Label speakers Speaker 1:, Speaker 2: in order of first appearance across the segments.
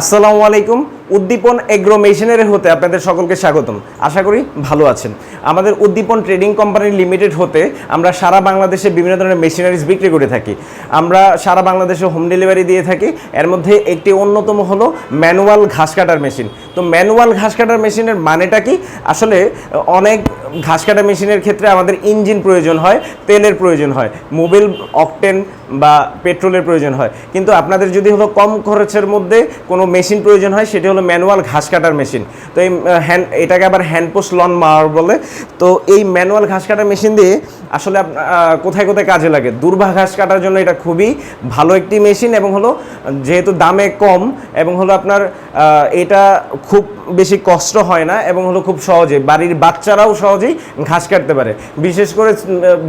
Speaker 1: আসসালামু আলাইকুম। উদ্দীপন agro machinery হতে আপনাদের সকলকে স্বাগতম। আশা করি ভালো আছেন। আমাদের উদ্দীপন ট্রেডিং কোম্পানি লিমিটেড হতে আমরা সারা বাংলাদেশে বিভিন্ন ধরনের মেশিনারিজ বিক্রি করে থাকি। আমরা সারা বাংলাদেশে হোম ডেলিভারি দিয়ে থাকি। এর মধ্যে একটি অন্যতম হলো ম্যানুয়াল ঘাস কাটার মেশিন। তো ম্যানুয়াল ঘাস কাটার মেশিনের মানেটা কি? আসলে, অনেক ঘাস কাটা মেশিনের ক্ষেত্রে আমাদের ইঞ্জিন প্রয়োজন হয়, তেলের প্রয়োজন হয়, মোবিল, অকটেন বা পেট্রোলের প্রয়োজন হয়। কিন্তু আপনাদের যদি হলো কম খরচের মধ্যে কোনো মেশিন প্রয়োজন হয়, সেটি হলো ম্যানুয়াল ঘাস কাটার মেশিন। তো এই হ্যান্ড, এটাকে আবার হ্যান্ডপোস্ট লন মাওয়ার বলে। তো এই ম্যানুয়াল ঘাস কাটার মেশিন দিয়ে আসলে কোথায় কোথায় কাজে লাগে? দুর্বা ঘাস কাটার জন্য এটা খুবই ভালো একটি মেশিন এবং হলো যেহেতু দামে কম এবং হলো আপনার এটা খুব বেশি কষ্ট হয় না এবং হলো খুব সহজে। বাড়ির বাচ্চারাও সহজেই ঘাস কাটতে পারে। বিশেষ করে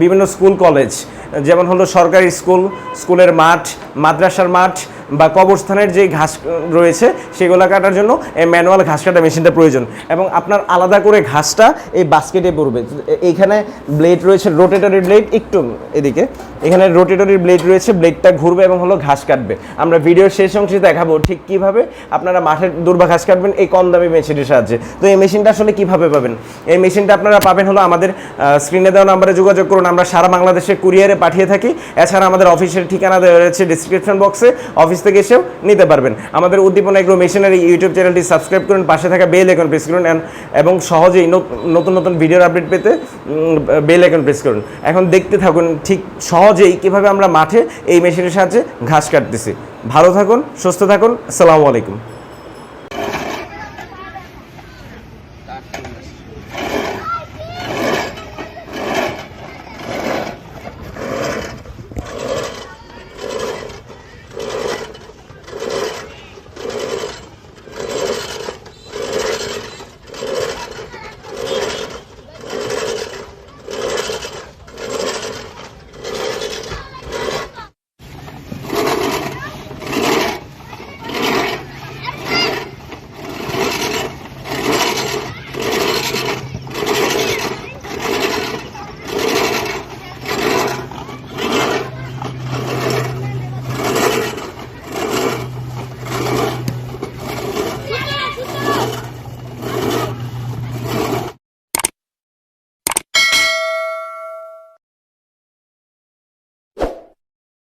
Speaker 1: বিভিন্ন স্কুল, কলেজ, যেমন হলো সরকারি স্কুল, স্কুলের মাঠ, মাদ্রাসার মাঠ বা কবরস্থানের যে ঘাস রয়েছে, সেগুলো কাটার জন্য এই ম্যানুয়াল ঘাস কাটা মেশিনটা প্রয়োজন। এবং আপনার আলাদা করে ঘাসটা এই বাস্কেটে পড়বে। এইখানে ব্লেড রয়েছে, রোটেটরি ব্লেড একটু এদিকে। এখানে রোটেটরি ব্লেড রয়েছে, ব্লেডটা ঘুরবে এবং হলো ঘাস কাটবে। আমরা ভিডিওর শেষ অংশে দেখাবো ঠিক কীভাবে আপনারা মাঠের দুর্বা ঘাস কাটবেন এই কম দামি মেশিনের সাহায্যে। তো এই মেশিনটা আসলে কীভাবে পাবেন? এই মেশিনটা আপনারা পাবেন হলো আমাদের স্ক্রিনে দেওয়া নাম্বারে যোগাযোগ করুন। আমরা সারা বাংলাদেশে কুরিয়ারে পাঠিয়ে থাকি। এছাড়া আমাদের অফিসের ঠিকানা দেওয়া রয়েছে ডিসক্রিপশন বক্সে অফিস থেকে এসেও নিতে পারবেন। আমাদের উদ্দীপনা এগ্রো মেশিনারি ইউটিউব চ্যানেলটি সাবস্ক্রাইব করুন, পাশে থাকা বেল এখন প্রেস করুন এবং সহজেই নত- নতুন নতুন ভিডিওর আপডেট পেতে বেল এখন প্রেস করুন। এখন দেখতে থাকুন ঠিক সহজেই কীভাবে আমরা মাঠে এই মেশিনের সাহায্যে ঘাস কাটতেছি। ভালো থাকুন, সুস্থ থাকুন, আসসালামু আলাইকুম।